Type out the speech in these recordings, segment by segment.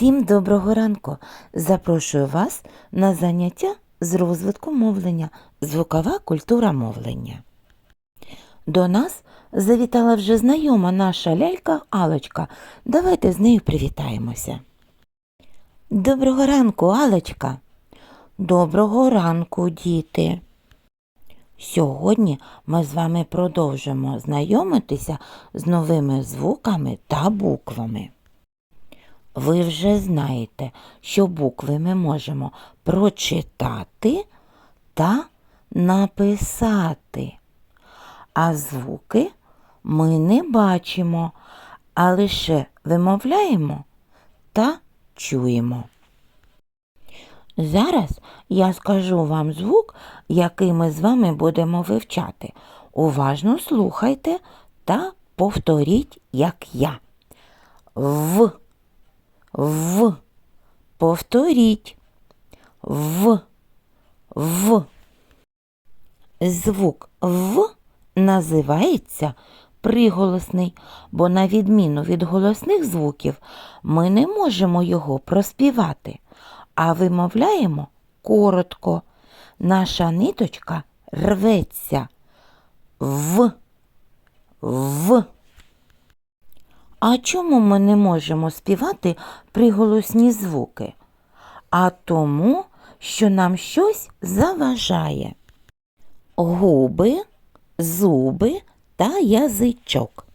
Всім доброго ранку! Запрошую вас на заняття з розвитку мовлення, звукова культура мовлення. До нас завітала вже знайома наша лялька Алочка. Давайте з нею привітаємося. Доброго ранку, Алочка. Доброго ранку, діти. Сьогодні ми з вами продовжимо знайомитися з новими звуками та буквами. Ви вже знаєте, що букви ми можемо прочитати та написати, а звуки ми не бачимо, а лише вимовляємо та чуємо. Зараз я скажу вам звук, який ми з вами будемо вивчати. Уважно слухайте та повторіть, як я. В. В. Повторіть. В. В. Звук В називається приголосний, бо на відміну від голосних звуків ми не можемо його проспівати, а вимовляємо коротко. Наша ниточка рветься в. В. А чому ми не можемо співати приголосні звуки? А тому, що нам щось заважає. Губи, зуби та язичок.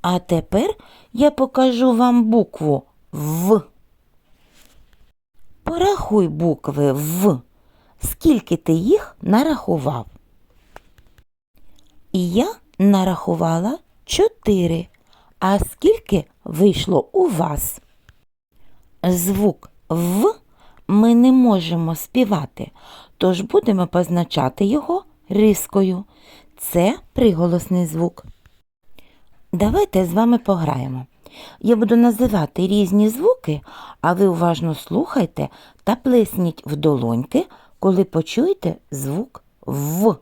А тепер я покажу вам букву В. Порахуй букви В. Скільки ти їх нарахував? І я нарахувала чотири. А скільки вийшло у вас? Звук В ми не можемо співати, тож будемо позначати його рискою. Це приголосний звук. Давайте з вами пограємо. Я буду називати різні звуки, а ви уважно слухайте та плесніть в долоньки, коли почуєте звук В.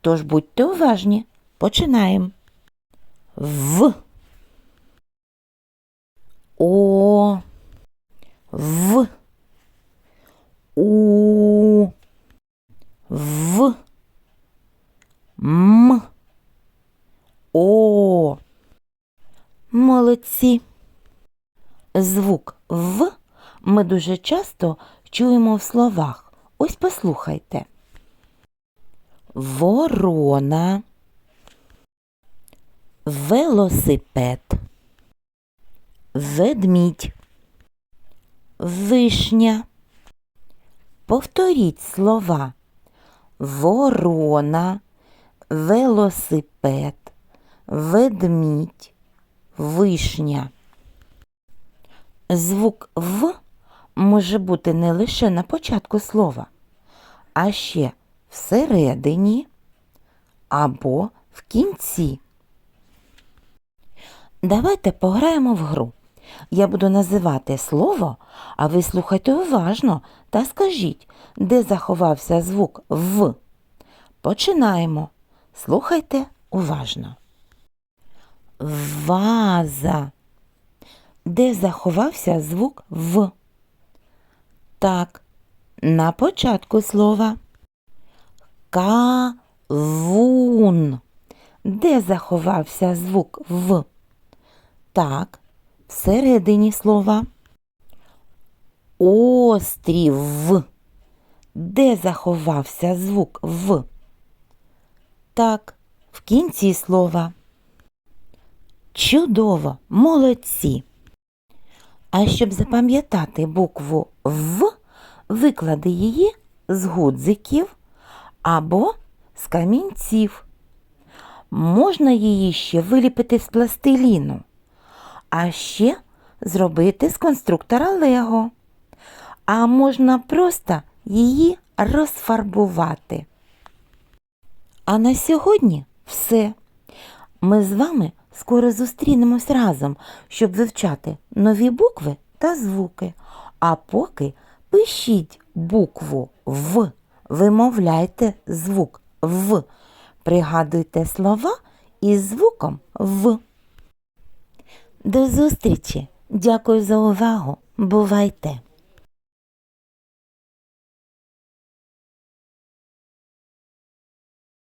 Тож будьте уважні. Починаємо. В. О. В. У. В. М. О. Молодці. Звук В ми дуже часто чуємо в словах. Ось послухайте. Ворона. Велосипед. Ведмідь. Вишня. Повторіть слова. Ворона, велосипед, ведмідь, вишня. Звук В може бути не лише на початку слова, а ще всередині або в кінці. Давайте пограємо в гру. Я буду називати слово, а ви слухайте уважно та скажіть, де заховався звук В. Починаємо. Слухайте уважно. Ваза. Де заховався звук В? Так, на початку слова. Кавун. Де заховався звук В? Так, всередині слова. Острів. Де заховався звук В? Так, в кінці слова. Чудово, молодці. А щоб запам'ятати букву В, виклади її з гудзиків або з камінців. Можна її ще виліпити з пластиліну а ще зробити з конструктора Лего. А можна просто її розфарбувати. А на сьогодні все. Ми з вами скоро зустрінемось разом, щоб вивчати нові букви та звуки. А поки пишіть букву В, вимовляйте звук В. Пригадуйте слова із звуком В. До зустрічі! Дякую за увагу! Бувайте!